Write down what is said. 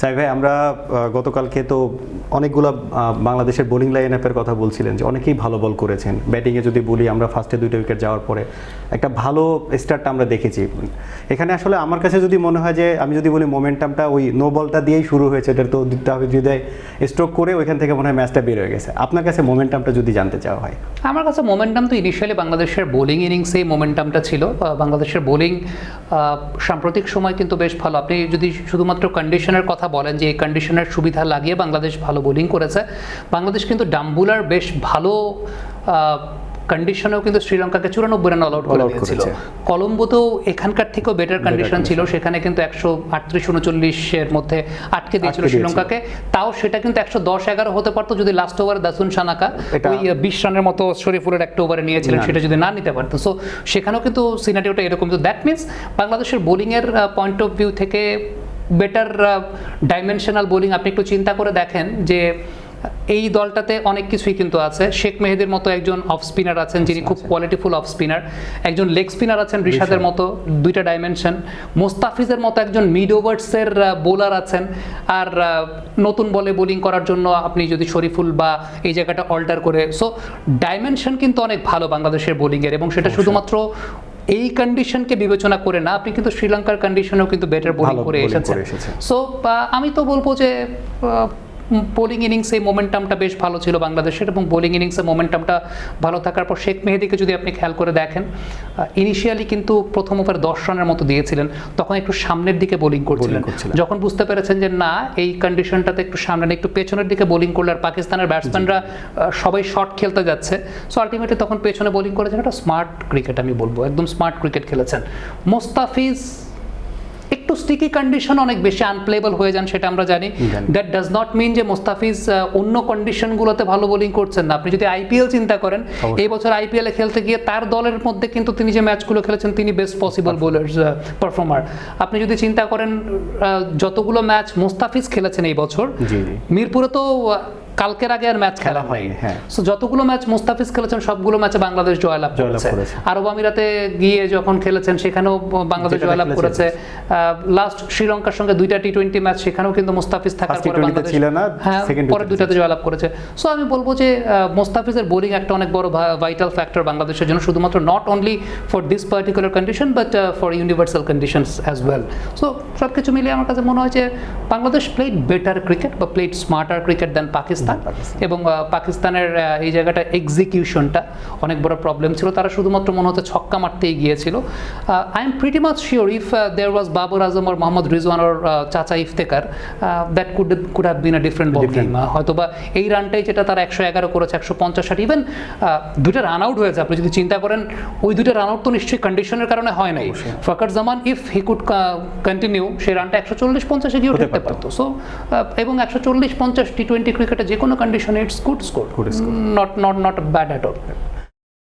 সাই ভাই, আমরা গতকালকে তো অনেকগুলো বাংলাদেশের বোলিং লাইন আপের কথা বলছিলেন যে অনেকেই ভালো বল করেছেন। ব্যাটিংয়ে যদি বলি আমরা ফার্স্টে দুইটা উইকেট যাওয়ার পরে, একটা ভালো স্টার্টটা আমরা দেখেছি। এখানে আসলে আমার কাছে যদি মনে হয় যে, আমি যদি বলি মোমেন্টামটা ওই নো বলটা দিয়েই শুরু হয়েছে, এটা তো দিতে হবে যদি স্ট্রোক করে ওইখান থেকে মনে হয় ম্যাচটা বের হয়ে গেছে। আপনার কাছে মোমেন্টামটা যদি জানতে চাওয়া হয়। আমার কাছে মোমেন্টাম তো ইনিশিয়ালি বাংলাদেশের বোলিং ইনিংসেই মোমেন্টামটা ছিল। বাংলাদেশের বোলিং সাম্প্রতিক সময় কিন্তু বেশ ভালো। আপনি যদি শুধুমাত্র কন্ডিশনের কথা বলেন যে এই কন্ডিশনের সুবিধা লাগিয়ে বাংলাদেশ ভালো বোলিং করেছে। বাংলাদেশ কিন্তু ডাম্বুলার বেশ ভালো কন্ডিশনেও কিন্তু শ্রীলঙ্কাকে চুরানব্বই রান অল আউট করে দিয়েছিল। কলম্বোতেও এখানকার থেকেও বেটার কন্ডিশন ছিল সেখানে কিন্তু একশো আটত্রিশ উনচল্লিশের মধ্যে আটকে দিয়েছিল দিয়েছিল। শ্রীলঙ্কাকে। তাও সেটা কিন্তু একশো দশ এগারো হতে পারতো যদি লাস্ট ওভারে দাসুন সানাকা ওই বিশ রানের মতো শরীফুলের একটা ওভারে নিয়েছিলেন সেটা যদি না নিতে পারতো। সো সেখানেও কিন্তু সিনারিওটা এরকম। তো দ্যাট মিনস বাংলাদেশের বোলিংয়ের পয়েন্ট অফ ভিউ থেকে বেটার ডাইমেনশনাল বোলিং আপনি একটু চিন্তা করে দেখেন যে এই দলটাতে অনেক কিছুই কিন্তু আছে। শেখ মেহেদের মতো একজন অফ স্পিনার আছেন যিনি খুব কোয়ালিটিফুল অফ স্পিনার একজন লেগ স্পিনার আছেন রিশাদের মতো দুইটা ডাইমেনশন মোস্তাফিজের মতো একজন মিড ওভার্সের বোলার আছেন। আর নতুন বলে বোলিং করার জন্য আপনি যদি শরীফুল বা এই জায়গাটা অল্টার করে সো ডাইমেনশন কিন্তু অনেক ভালো বাংলাদেশের বোলিংয়ের এবং সেটা শুধুমাত্র এই কন্ডিশনকে বিবেচনা করে না আপনি কিন্তু শ্রীলঙ্কার কন্ডিশনেও কিন্তু বেটার বোলিং করে এসেছেন। সো আমি তো বলব যে বোলিং ইনিংসে মোমেন্টামটা বেশ ভালো ছিল বাংলাদেশের এবং বোলিং ইনিংসে মোমেন্টামটা ভালো থাকার পর শেখ মেহেদিকে যদি আপনি খেয়াল করে দেখেন ইনিশিয়ালি কিন্তু প্রথম ওভার দশ রানের মতো দিয়েছিলেন তখন একটু সামনের দিকে বোলিং করছিলেন। যখন বুঝতে পেরেছেন যে না এই কন্ডিশনটাতে একটু সামনে একটু পেছনের দিকে বোলিং করলে আর পাকিস্তানের ব্যাটসম্যানরা সবাই শর্ট খেলতে যাচ্ছে। সো আলটিমেটলি তখন পেছনে বোলিং করেছেন একটা স্মার্ট ক্রিকেট আমি বলব একদম স্মার্ট ক্রিকেট খেলেছেন। মোস্তাফিজ একটু স্টিকি কন্ডিশন অনেক বেশি আনপ্লেবল হয়ে যান সেটা আমরা জানি। দ্যাট ডাজ নট মিন যে মোস্তাফিজ অন্য কন্ডিশনগুলোতে ভালো বোলিং করছেন না। আপনি যদি আইপিএল চিন্তা করেন এই বছর আইপিএলে খেলতে গিয়ে তার দলের মধ্যে কিন্তু তিনি যে ম্যাচগুলো খেলেছেন তিনি বেস্ট পসিবল বোলার পারফর্মার আপনি যদি চিন্তা করেন যতগুলো ম্যাচ মোস্তাফিজ খেলেছেন এই বছর মিরপুরে তো কালকের আগে আর ম্যাচ খেলা হয়নি হ্যাঁ। সো যতগুলো ম্যাচ মুস্তাফিজ খেলেছেন সবগুলো ম্যাচে বাংলাদেশ জয়লাভ করেছে। আরব আমিরাতে গিয়ে যখন খেলেছেন সেখানেও বাংলাদেশ জয়লাভ করেছে। লাস্ট শ্রীলঙ্কার সঙ্গে দুইটা টি টোয়েন্টি ম্যাচ সেখানেও কিন্তু মুস্তাফিজ থাকার পরে বাংলাদেশ ছিল না, হ্যাঁ পরে দুইটাতে জয়লাভ করেছে। সো আমি বলব যে মুস্তাফিজের বোলিং একটা অনেক বড় ভাইটাল ফ্যাক্টর বাংলাদেশের জন্য শুধুমাত্র not only for this particular condition but for universal conditions as well so সব কিছু মিলিয়ে আমার কাছে মনে হয় যে বাংলাদেশ প্লেড বেটার ক্রিকেট বা played smarter cricket than Pakistan Pakistan. এবং পাকিস্তানের এই জায়গাটা এক্সিকিউশনটা অনেক বড় প্রবলেম ছিল। তারা শুধুমাত্র মনে হচ্ছে ছক্কা মারতেই গিয়েছিল। I am pretty much sure if there was Babar Azam or Mohammad Rizwan or চাচা Iftikhar that could could have been a different ball game হয়তো বা এই রানটাই যেটা তারা একশো এগারো করেছে একশো পঞ্চাশ ষাট ইভেন দুইটা রান আউট হয়েছে। আপনি যদি চিন্তা করেন ওই দুইটা রান আউট তো নিশ্চয়ই কন্ডিশনের কারণে হয় নাই। Fakhar Zaman if he could continue সেই রানটা একশো চল্লিশ পঞ্চাশে গিয়ে হতে উঠতে পারতো। সো এবং একশো চল্লিশ পঞ্চাশ টি টোয়েন্টি ক্রিকেটে যে কোনো কন্ডিশনে it's good score not not not bad at all